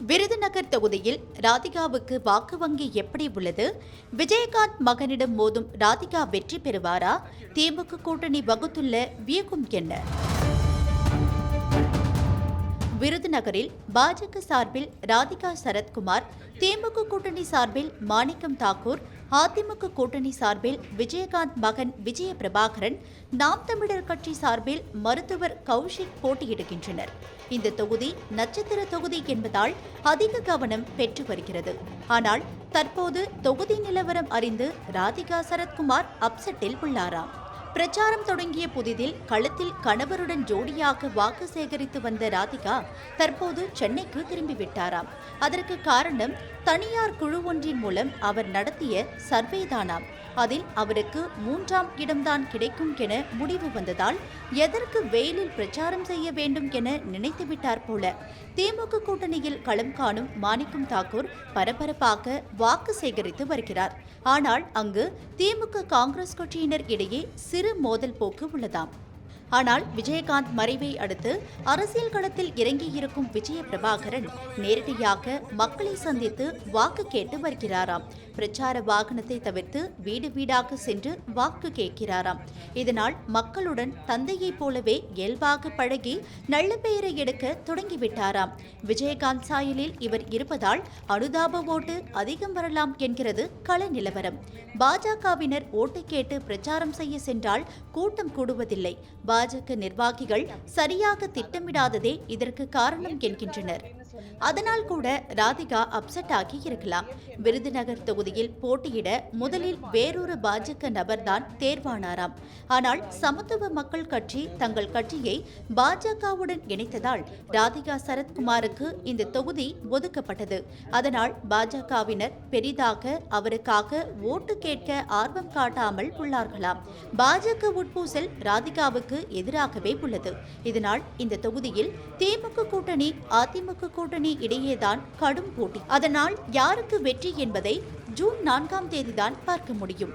விருதுநகர் தொகுதியில் ராதிகாவுக்கு வாக்கு வங்கி எப்படி உள்ளது? விஜயகாந்த் மகனிடம் மோதும் ராதிகா வெற்றி பெறுவாரா? திமுக கூட்டணி வகுத்துள்ள வியக்கும் என்ன? விருதுநகரில் பாஜக சார்பில் ராதிகா சரத்குமார் திமுக கூட்டணி சார்பில் மாணிக்கம் தாக்கூர் அதிமுக கூட்டணி சார்பில் விஜயகாந்த் மகன் விஜய பிரபாகரன் நாம் தமிழர் கட்சி சார்பில் மருத்துவர் கௌஷிக் போட்டியிடுகின்றனர். இந்த தொகுதி நட்சத்திர தொகுதி என்பதால் அதிக கவனம் பெற்று வருகிறது. ஆனால் தற்போது தொகுதி நிலவரம் அறிந்து ராதிகா சரத்குமார் அப்செட்டில் உள்ளாராம் பிரச்சாரம் தொடங்கிய புதிதில் களத்தில் கணவருடன் ஜோடியாக வாக்கு சேகரித்து வந்த ராதிகா தற்போது சென்னைக்கு திரும்பிவிட்டாராம். அதற்கு காரணம் தனியார் குழு ஒன்றின் மூலம் அவர் நடத்திய சர்வேதானாம் அதில் அவருக்கு மூன்றாம் இடம்தான் கிடைக்கும் என முடிவு வந்ததால் எதற்கு வெயிலில் பிரச்சாரம் செய்ய வேண்டும் என நினைத்துவிட்டார் போல. திமுக கூட்டணியில் களம் காணும் மாணிக்கம் தாக்கூர் பரபரப்பாக வாக்கு சேகரித்து வருகிறார். ஆனால் அங்கு திமுக காங்கிரஸ் கட்சியினர் இடையே சிறு மோதல் போக்கு உள்ளதாம். ஆனால் விஜயகாந்த் மறைவை அடுத்து அரசியல் களத்தில் இறங்கியிருக்கும் விஜய பிரபாகரன் நேரடியாக மக்களை சந்தித்து வாக்கு கேட்டு வருகிறாராம். பிரச்சார வாகனத்தை தவிர்த்து வீடு வீடாக சென்று வாக்கு கேட்கிறாராம். இதனால் மக்களுடன் தந்தையைப் போலவே இயல்பாக பழகி நல்ல பெயரை எடுக்க தொடங்கிவிட்டாராம். விஜயகாந்த் சாயலில் இவர் இருப்பதால் அனுதாப ஓட்டு அதிகம் வரலாம் என்கிறது கள நிலவரம். பாஜகவினர் ஓட்டு கேட்டு பிரச்சாரம் செய்ய சென்றால் கூட்டம் கூடுவதில்லை. பாஜக நிர்வாகிகள் சரியாக திட்டமிடாததே இதற்கு காரணம் என்கின்றனர். அதனால் கூட ராதிகா அப்செட் ஆகி இருக்கலாம். விருதுநகர் தொகுதியில் போட்டியிட முதலில் வேறொரு பாஜக நபர்தான் தேர்வானாராம். ஆனால் சமத்துவ மக்கள் கட்சி தங்கள் கட்சியை பாஜகவுடன் இணைத்ததால் ராதிகா சரத்குமாருக்கு இந்த தொகுதி ஒதுக்கப்பட்டது. அதனால் பாஜகவினர் பெரிதாக அவருக்காக ஓட்டு கேட்க ஆர்வம் காட்டாமல் உள்ளார்களாம். பாஜக உட்பூசல் ராதிகாவுக்கு எதிராகவே உள்ளது. இதனால் இந்த தொகுதியில் திமுக கூட்டணி அதிமுக கூட்டணி இடையேதான் கடும் போட்டி. அதனால் யாருக்கு வெற்றி என்பதை ஜூன் நான்காம் தேதிதான் பார்க்க முடியும்.